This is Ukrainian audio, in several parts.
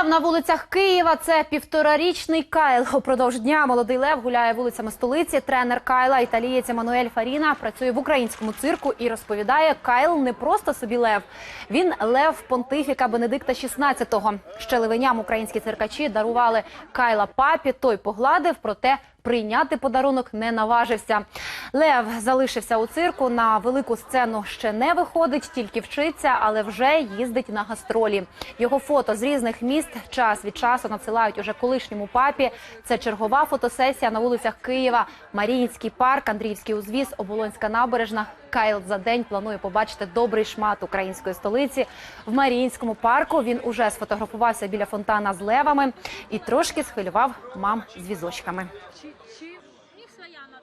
Лев на вулицях Києва це півторарічний Кайл. Упродовж дня молодий Лев гуляє вулицями столиці. Тренер Кайла, італієць Еммануель Фаріна, працює в українському цирку і розповідає, Кайл не просто собі лев. Він лев понтифіка Бенедикта XVI. Ще левеням українські циркачі дарували Кайла папі. Той погладив, проте прийняти подарунок не наважився. Лев залишився у цирку. На велику сцену ще не виходить, тільки вчиться, але вже їздить на гастролі. Його фото з різних міст час від часу надсилають уже колишньому папі. Це чергова фотосесія на вулицях Києва, Маріїнський парк, Андріївський узвіз, Оболонська набережна. Кайл за день планує побачити добрий шмат української столиці. В Маріїнському парку він уже сфотографувався біля фонтана з левами і трошки схвилював мам з візочками.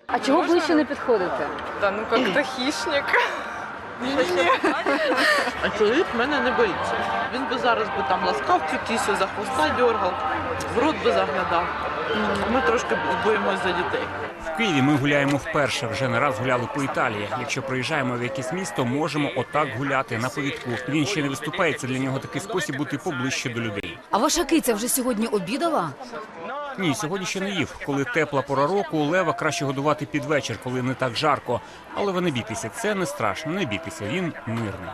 А чого ближче не підходите? Да, ну как-то хищник. А чоловік мене не боїться. Він би зараз би там ласкав цю кісю, за хвоста дергав, в рот би заглядав. Ми трошки боїмось за дітей. В Києві ми гуляємо вперше. Вже не раз гуляли по Італії. Якщо приїжджаємо в якесь місто, можемо отак гуляти на повідку. Він ще не виступає. Це для нього такий спосіб бути поближче до людей. А ваша киця вже сьогодні обідала? Ні, сьогодні ще не їв. Коли тепла пора року, лева краще годувати під вечір, коли не так жарко. Але ви не бійтеся, це не страшно. Не бійтеся, він мирний.